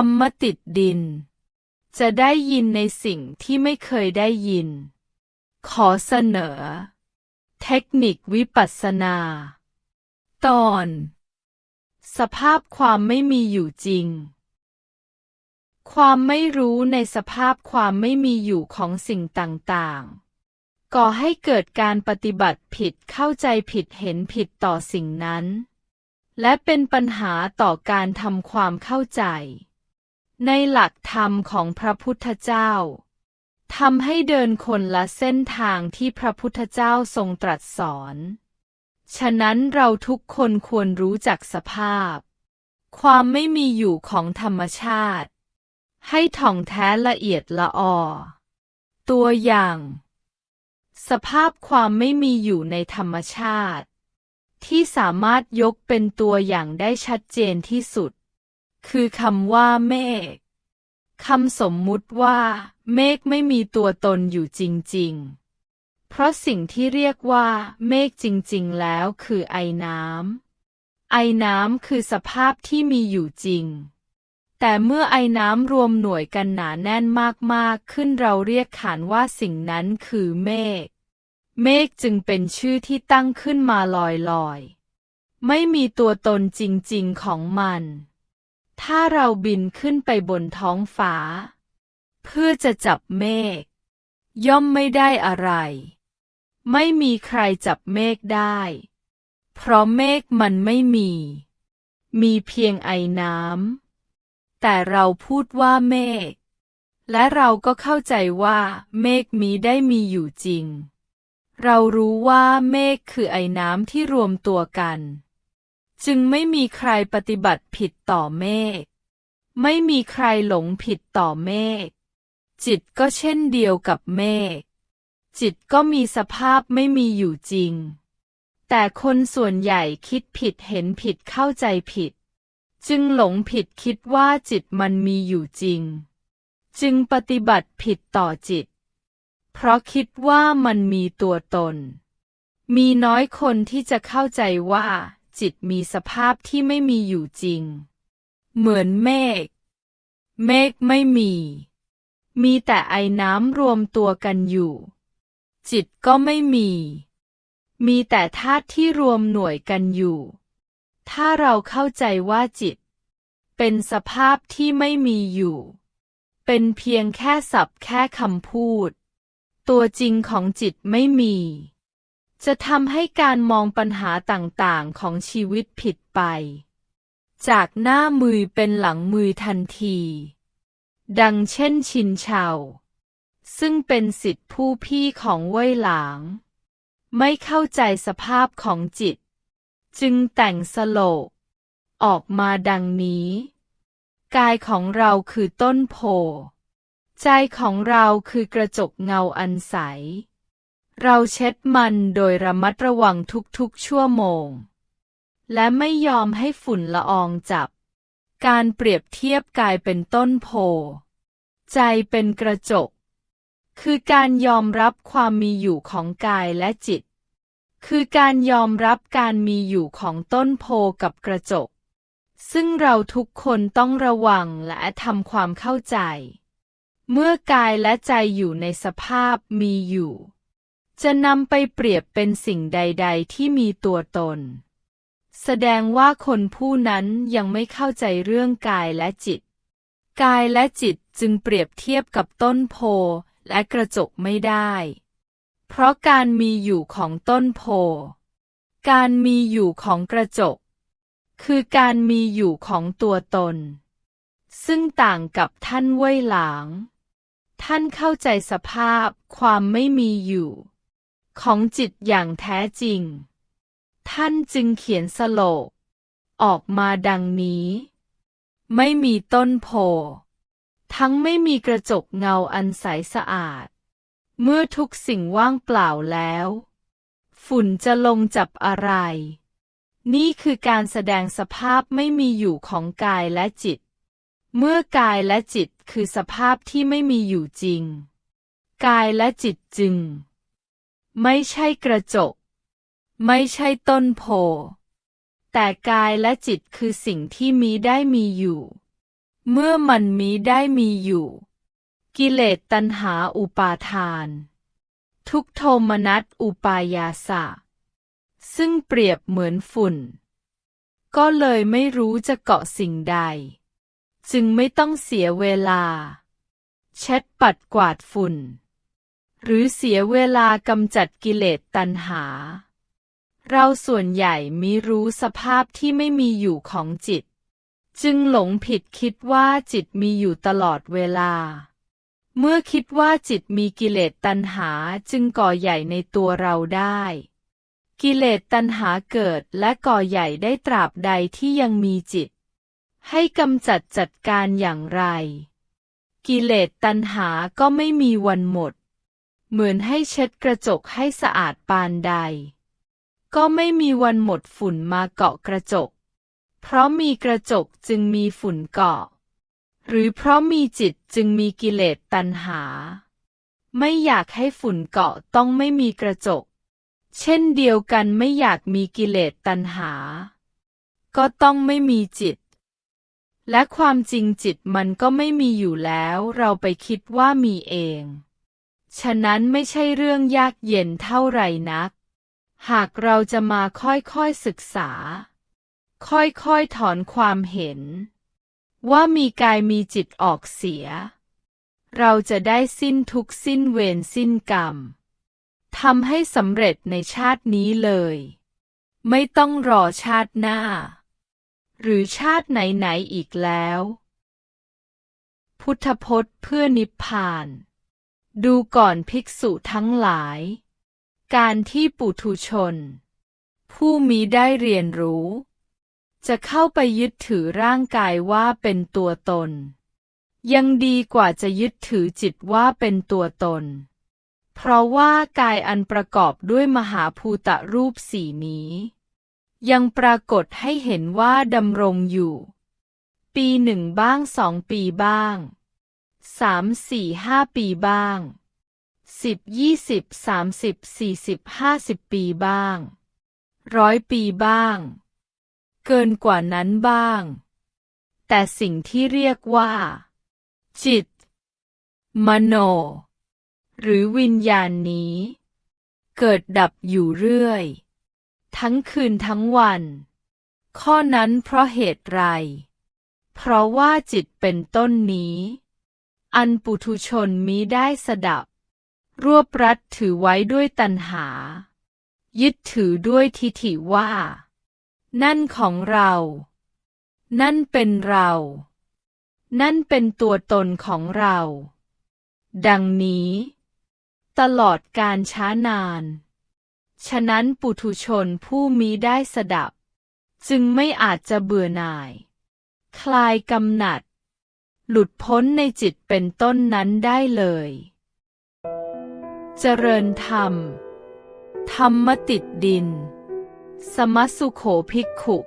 รรมติดดิน จะได้ยินในสิ่งที่ไม่เคยได้ยิน ขอเสนอ เทคนิควิปัสสนา ตอน สภาพความไม่มีอยู่จริง ความไม่รู้ในสภาพความไม่มีอยู่ของสิ่งต่างๆ ก่อให้เกิดการปฏิบัติผิดเข้าใจผิดเห็นผิดต่อสิ่งนั้นและเป็นปัญหาต่อการทำความเข้าใจ ในหลักธรรมของพระพุทธเจ้าทำให้เดินคนละเส้นทางที่พระพุทธเจ้าทรงตรัสสอน ฉะนั้นเราทุกคนควรรู้จักสภาพ ความไม่มีอยู่ของธรรมชาติ ให้ท่องแท้ละเอียดละออ ตัวอย่าง สภาพความไม่มีอยู่ในธรรมชาติ ที่สามารถยกเป็นตัวอย่างได้ชัดเจนที่สุด คือคำว่าเมฆคำสมมุติว่า เมฆไม่มีตัวตนอยู่จริง ๆ เพราะสิ่งที่เรียกว่า เมฆจริง ๆ แล้วคือไอน้ำไอน้ำคือสภาพที่มีอยู่จริง แต่เมื่อไอน้ำรวมหน่วยกันหนาแน่นมาก ๆ ขึ้นเราเรียกขานว่าสิ่งนั้นคือเมฆเมฆจึงเป็นชื่อที่ตั้งขึ้นมาลอยๆ ไม่มีตัวตนจริง ๆ ของมัน ถ้าเราบินขึ้นไปบนท้องฟ้า เพื่อจะจับเมฆย่อมไม่ได้อะไร ไม่มีใครจับเมฆได้ เพราะเมฆมันไม่มี มีเพียงไอน้ำแต่เราพูดว่าเมฆและเราก็เข้าใจว่าเมฆมีได้มีอยู่จริง เรารู้ว่าเมฆคือไอน้ำที่รวมตัวกัน จึงไม่มีใครปฏิบัติผิดต่อเมฆ ไม่มีใครหลงผิดต่อเมฆ จิตก็เช่นเดียวกับเมฆ จิตก็มีสภาพไม่มีอยู่จริง แต่คนส่วนใหญ่คิดผิดเห็นผิดเข้าใจผิด จึงหลงผิดคิดว่าจิตมันมีอยู่จริง จึงปฏิบัติผิดต่อจิต เพราะคิดว่ามันมีตัวตน มีน้อยคนที่จะเข้าใจว่า จิตมีสภาพที่ไม่มีอยู่จริง เหมือนเมฆ เมฆไม่มี มีแต่ไอน้ำรวมตัวกันอยู่ จิตก็ไม่มี มีแต่ธาตุที่รวมหน่วยกันอยู่ ถ้าเราเข้าใจว่าจิต เป็นสภาพที่ไม่มีอยู่ เป็นเพียงแค่ศัพท์แค่คำพูด ตัวจริงของจิตไม่มี จะทำให้การมองปัญหาต่างๆ ของชีวิตผิดไป จากหน้ามือเป็นหลังมือทันที ดังเช่นชินเชาซึ่งเป็นสิทธิผู้พี่ของเว่ยหลาง ไม่เข้าใจสภาพของจิต จึงแต่งสโลกออกมาดังนี้ กายของเราคือต้นโพ ใจของเราคือกระจกเงาอันใส เราเช็ดมันโดยระมัดระวังทุกๆ ชั่วโมง และไม่ยอมให้ฝุ่นละอองจับ การเปรียบเทียบกายเป็นต้นโพ ใจเป็นกระจก คือการยอมรับความมีอยู่ของกายและจิต คือการยอมรับการมีอยู่ของต้นโพกับกระจก ซึ่งเราทุกคนต้องระวังและทำความเข้าใจ เมื่อกายและใจอยู่ในสภาพมีอยู่ จะนำไปเปรียบเป็นสิ่งใด ๆ ที่มีตัวตน แสดงว่าคนผู้นั้นยังไม่เข้าใจเรื่องกายและจิต กายและจิตจึงเปรียบเทียบกับต้นโพและกระจกไม่ได้ เพราะการมีอยู่ของต้นโพ การมีอยู่ของกระจก คือการมีอยู่ของตัวตน ซึ่งต่างกับท่านเว่ยหลาง ท่านเข้าใจสภาพความไม่มีอยู่ ของจิตอย่างแท้จริง ท่านจึงเขียนสโลก ออกมาดังนี้ ไม่มีต้นโพ ทั้งไม่มีกระจกเงาอันใสสะอาด เมื่อทุกสิ่งว่างเปล่าแล้ว ฝุ่นจะลงจับอะไร นี่คือการแสดงสภาพไม่มีอยู่ของกายและจิต เมื่อกายและจิตคือสภาพที่ไม่มีอยู่จริง กายและจิตจึง ไม่ใช่กระจก ไม่ใช่ต้นโพ แต่กายและจิตคือสิ่งที่มีได้มีอยู่ เมื่อมันมีได้มีอยู่ กิเลสตัณหาอุปาทาน ทุกโทมนัสอุปายาสะ ซึ่งเปรียบเหมือนฝุ่น ก็เลยไม่รู้จะเกาะสิ่งใด จึงไม่ต้องเสียเวลา เช็ดปัดกวาดฝุ่น หรือเสียเวลากำจัดกิเลสตัณหา เราส่วนใหญ่มิรู้สภาพที่ไม่มีอยู่ของจิต จึงหลงผิดคิดว่าจิตมีอยู่ตลอดเวลา เมื่อคิดว่าจิตมีกิเลสตัณหาจึงก่อใหญ่ในตัวเราได้ กิเลสตัณหาเกิดและก่อใหญ่ได้ตราบใดที่ยังมีจิต ให้กำจัดจัดการอย่างไร กิเลสตัณหาก็ไม่มีวันหมด เหมือนให้เช็ดกระจกให้สะอาดปานใด ก็ไม่มีวันหมดฝุ่นมาเกาะกระจก เพราะมีกระจกจึงมีฝุ่นเกาะ หรือเพราะมีจิตจึงมีกิเลสตัณหา ไม่อยากให้ฝุ่นเกาะต้องไม่มีกระจก เช่นเดียวกันไม่อยากมีกิเลสตัณหา ก็ต้องไม่มีจิตและความจริงจิตมันก็ไม่มีอยู่แล้ว เราไปคิดว่ามีเอง ฉะนั้นไม่ใช่เรื่องยากเย็นเท่าไรนัก หากเราจะมาค่อยๆศึกษา ค่อยๆถอนความเห็น ว่ามีกายมีจิตออกเสีย เราจะได้สิ้นทุกสิ้นเวรสิ้นกรรมทำให้สำเร็จในชาตินี้เลย ไม่ต้องรอชาติหน้า หรือชาติไหนๆอีกแล้ว พุทธพจน์เพื่อนิพพาน ดูก่อนภิกษุทั้งหลาย การที่ปุถุชน ผู้มีได้เรียนรู้ จะเข้าไปยึดถือร่างกายว่าเป็นตัวตน ยังดีกว่าจะยึดถือจิตว่าเป็นตัวตน เพราะว่ากายอันประกอบด้วยมหาภูตะรูปสี่นี้ ยังปรากฏให้เห็นว่าดำรงอยู่ ปีหนึ่งบ้างสองปีบ้าง สามสี่ห้าปีบ้างสิบยี่สิบสามสิบสี่สิบห้าสิบปีบ้าง ร้อยปีบ้าง เกินกว่านั้นบ้าง แต่สิ่งที่เรียกว่า จิต มโน หรือวิญญาณนี้ เกิดดับอยู่เรื่อย ทั้งคืนทั้งวัน ข้อนั้นเพราะเหตุไร เพราะว่าจิตเป็นต้นนี้ อันปุถุชนมิได้สดับ รวบรัดถือไว้ด้วยตัณหา ยึดถือด้วยทิฐิว่า นั่นของเรา นั่นเป็นเรา นั่นเป็นตัวตนของเรา ดังนี้ ตลอดการช้านาน ฉะนั้นปุถุชนผู้มีได้สดับ จึงไม่อาจจะเบื่อหน่าย คลายกำหนัด หลุดพ้นในจิตเป็นต้นนั้นได้เลย เจริญธรรม ธรรมติดดิน สมัสสุโขภิกขุ